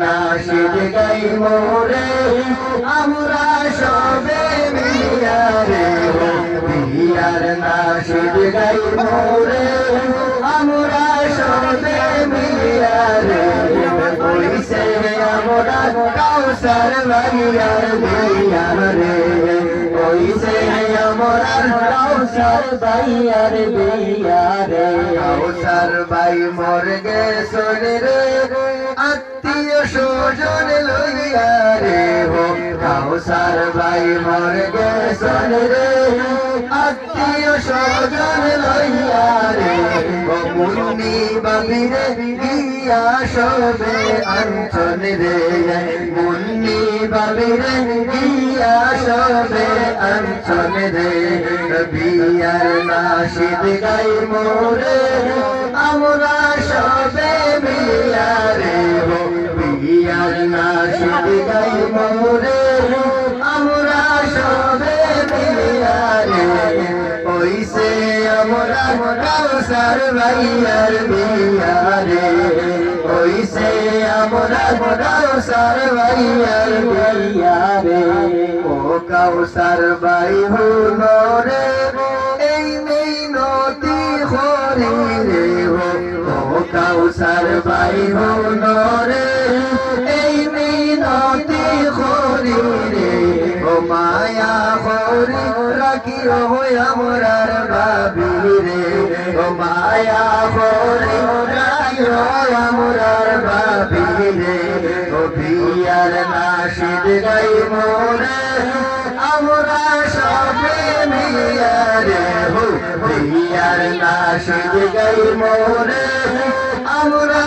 নাশিদ গাই মোরে আমরা সবে মিলিয়া রে বিয়ার নাশিদ গাই মোরে আমরা সবে মিলিয়া রে ওইসে আমরা কাউসার লাগিয়ার বিয়ার রে ওইসে আমরা কাউসার বাই মর রে স্বজন লইয়া রে হো। কাউসার বাই মর গেছন রে আত্মীয় স্বজন লইয়া রে ও মুন্নি বাবিরে গিয়া সবে অঞ্চল রে। মুন্নি বাবিরে গিয়া সবে অঞ্চল রে। বিয়ার নাশিদ গাই মোরে আমরা সবে মিলিয়া রে হো। বিয়ার নাশিদ গাই মোরে আমরা সবে মিলিয়া রে ওইসে আমরা কাউসার ভাইয়ার বিয়া রে ওইসে আমরা কাউসার ভাইয়ার বিয়া রে ও কাউসার ভাই হলো রে এই মিনতি হরি রে ও কাউসার ভাই হলো হরি রাখিও আমরার বাবি রে। ও মায়া হরি রাখিও আমরার বাবি রে। ও বিয়ার নাশিদ গাই মোরে আমরা সবে মিলিয়া রে। হো বিয়ার নাশিদ গাই মোরে আমরা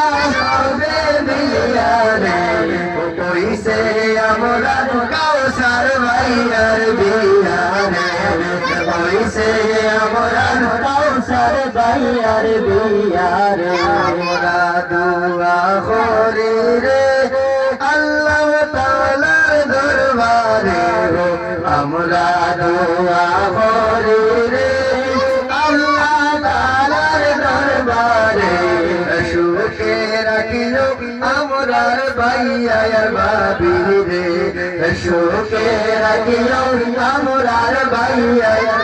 কইসে আমরা কাউসার ভাইয়ার বিয়া রে দুয়া করি রে আল্লাহ দরবারে দরবারে আমরার ভাইয়ার বাবি রে সুখে রাখিও আমরার ভাইয়ার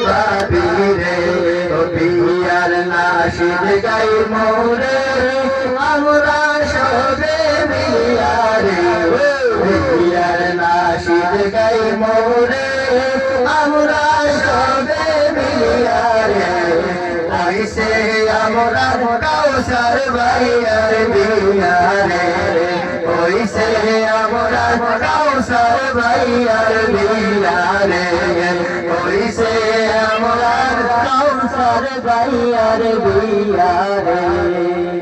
নাশিদ গাই মোরে আমরা সবে মিলিয়া রে ও বিয়ার নাশিদ গাই মোরে আমরা সবে মিলিয়া রে আইসে আমরা কাউসার ভাইয়ার বিয়া রে ওইসে আমরা কাউসার ভাইয়ার বিয়া রে ওইসে আমরা কাউসার ভাইয়ার বিয়া রে।